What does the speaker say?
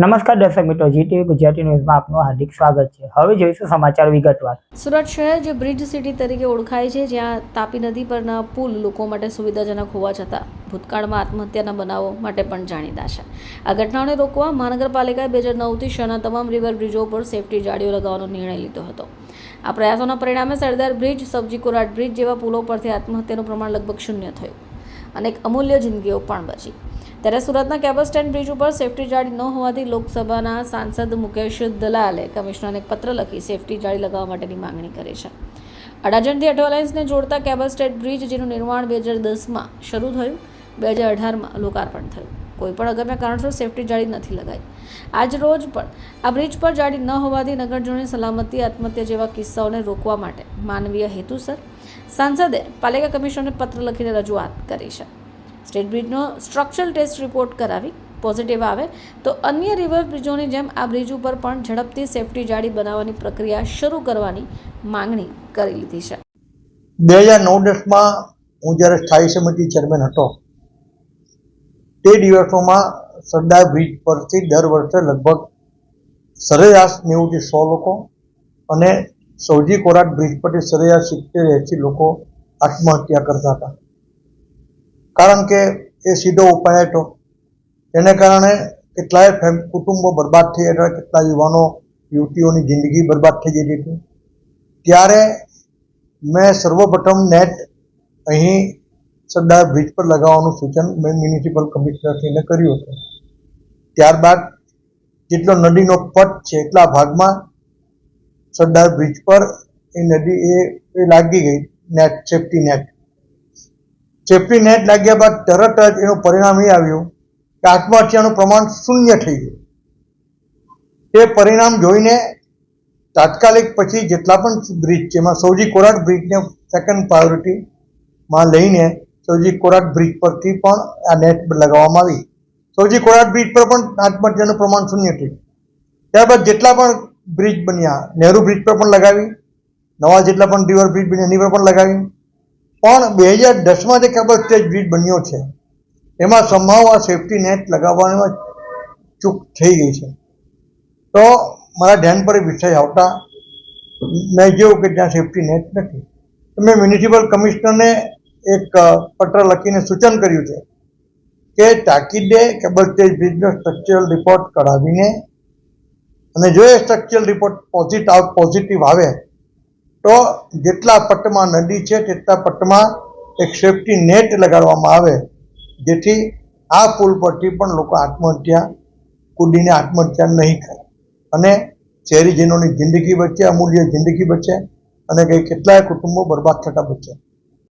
નમસ્કાર દર્શક મિત્રો, જીટીવી ગુજરાતી ન્યૂઝમાં આપનું હાર્દિક સ્વાગત છે. હવે જોઈશું સમાચાર વિગતવાર. સુરત શહેર, જે બ્રિજ સિટી તરીકે ઓળખાય છે, જ્યાં તાપી નદી પરના પુલ લોકો માટે સુવિધાજનક હોવા છતાં ભૂતકાળમાં આત્મહત્યાના બનાવો માટે પણ જાણીતા છે આ ઘટનાઓને રોકવા મહાનગરપાલિકાએ બે હજાર નવથી શહેરના તમામ રિવર બ્રિજો પર સેફટી જાળીઓ લગાવવાનો નિર્ણય લીધો હતો. આ પ્રયાસોના પરિણામે સરદાર બ્રિજ સબજી કોરાટ બ્રિજ જેવા પુલો પરથી આત્મહત્યાનું પ્રમાણ લગભગ શૂન્ય થયું. અને એક અમૂલ્ય જિંદગીઓ પણ બચી. ત્યારે સુરતના કેબલ સ્ટેન્ડ બ્રિજ ઉપર સેફટી જાળી ન હોવાથી લોકસભાના સાંસદ મુકેશ દલાલે કમિશનરને પત્ર લખી સેફટી જાળી લગાવવા માટેની માંગણી કરી છે. અડાજણથી અઠવાલાઇન્સને જોડતા કેબલ સ્ટેટ બ્રિજ જેનું નિર્માણ બે હજાર દસમાં શરૂ થયું, બે હજાર અઢારમાં લોકાર્પણ થયું. કોઈ પણ અગમ્ય કારણસર સેફટી જાળી નથી લગાવી આજ રોજ પણ આ બ્રિજ પર જાળી ન હોવાથી નગરજનોની સલામતી, આત્મહત્યા જેવા કિસ્સાઓને રોકવા માટે માનવીય હેતુસર સાંસદે પાલિકા કમિશનરને પત્ર લખીને રજૂઆત કરી છે. સ્ટેટ બ્રિજનો સ્ટ્રક્ચરલ ટેસ્ટ રિપોર્ટ કરાવી પોઝિટિવ આવે તો અન્ય રિવર બ્રિજોની જેમ આ બ્રિજ ઉપર પણ ઝડપથી સેફટી જાળી બનાવવાની પ્રક્રિયા શરૂ કરવાની માંગણી કરી લીધી છે. બે હજાર નવ દસમાં હું જ્યારે સ્થાયી સમિતિ ચેરમેન હતો, તે દિવસોમાં સરદાર બ્રિજ પરથી દર વર્ષે લગભગ સરેરાશ નેવુંથી સો લોકો અને સૌજી કોરાટ બ્રિજ પરથી સરેરાશ સિત્તેર એંસી લોકો આત્મહત્યા કરતા હતા. કારણ કે એ સીધો ઉપાય હતો. એને કારણે કેટલાય ફેમ, કુટુંબો બરબાદ થઈ ગયા કેટલા યુવાનો, યુવતીઓની જિંદગી બરબાદ થઈ જતી હતી. ત્યારે મેં સર્વપ્રથમ નેટ અહીં સરદાર બ્રિજ પર લગાવવાનું સૂચન મેં મ્યુનિસિપલ કમિશનરશ્રીને કર્યું હતું. ત્યારબાદ જેટલો નદીનો પટ છે એટલા ભાગમાં સરદાર બ્રિજ પર એ નદી એ એ લાગી ગઈ net safety net safety net લાગ્યા બાદ તરત જ એનું પરિણામ એ આવ્યું કે આત્મહત્યાનું પ્રમાણ શૂન્ય થઈ ગયું. તે પરિણામ જોઈને તાત્કાલિક પછી જેટલા પણ બ્રિજ છે, એમાં સૌજી કોરાટ બ્રિજને સેકન્ડ પ્રાયોરિટીમાં લઈને સૌજી કોરાટ બ્રિજ પરથી પણ આ નેટ લગાવવામાં આવી. સૌજી કોરાટ બ્રિજ પર પણ આત્મહત્યાનું પ્રમાણ શૂન્ય થયું. ત્યારબાદ જેટલા પણ બ્રિજ બન્યા. નહેરુ બ્રિજ પર પણ લગાવી. નવા જેટલા પણ રિવર બ્રિજ બન્યા, એની પર પણ લગાવી. પણ બે હજાર દસમાં જે કેબલ સ્ટેજ બ્રિજ બન્યો છે. એમાં સંભાવ આ સેફટી નેટ લગાવવામાં ચૂક થઈ ગઈ છે. તો મારા ધ્યાન પર વિષય આવતા. મેં જોયું કે ત્યાં સેફટી નેટ નથી. મેં મ્યુનિસિપલ કમિશનરને એક પત્ર લખીને સૂચન કર્યું છે કે તાકીદે કેબલ સ્ટેજ બ્રિજનો સ્ટ્રક્ચરલ રિપોર્ટ કઢાવીને અને જો એ સ્ટ્રક્ચરલ રિપોર્ટ પોઝિટિવ પોઝિટિવ આવે, તો જેટલા પટ્ટમાં નદી છે, તેટલા પટ્ટમાં એક સેફ્ટી નેટ લગાડવામાં આવે, જેથી આ પુલ પરથી પણ લોકો આત્મહત્યા કૂદીને આત્મહત્યા નહીં કરે. અને શહેરીજનોની જિંદગી બચે, અમૂલ્ય જિંદગી બચે, અને કંઈ કેટલાય કુટુંબો બરબાદ થતા બચે.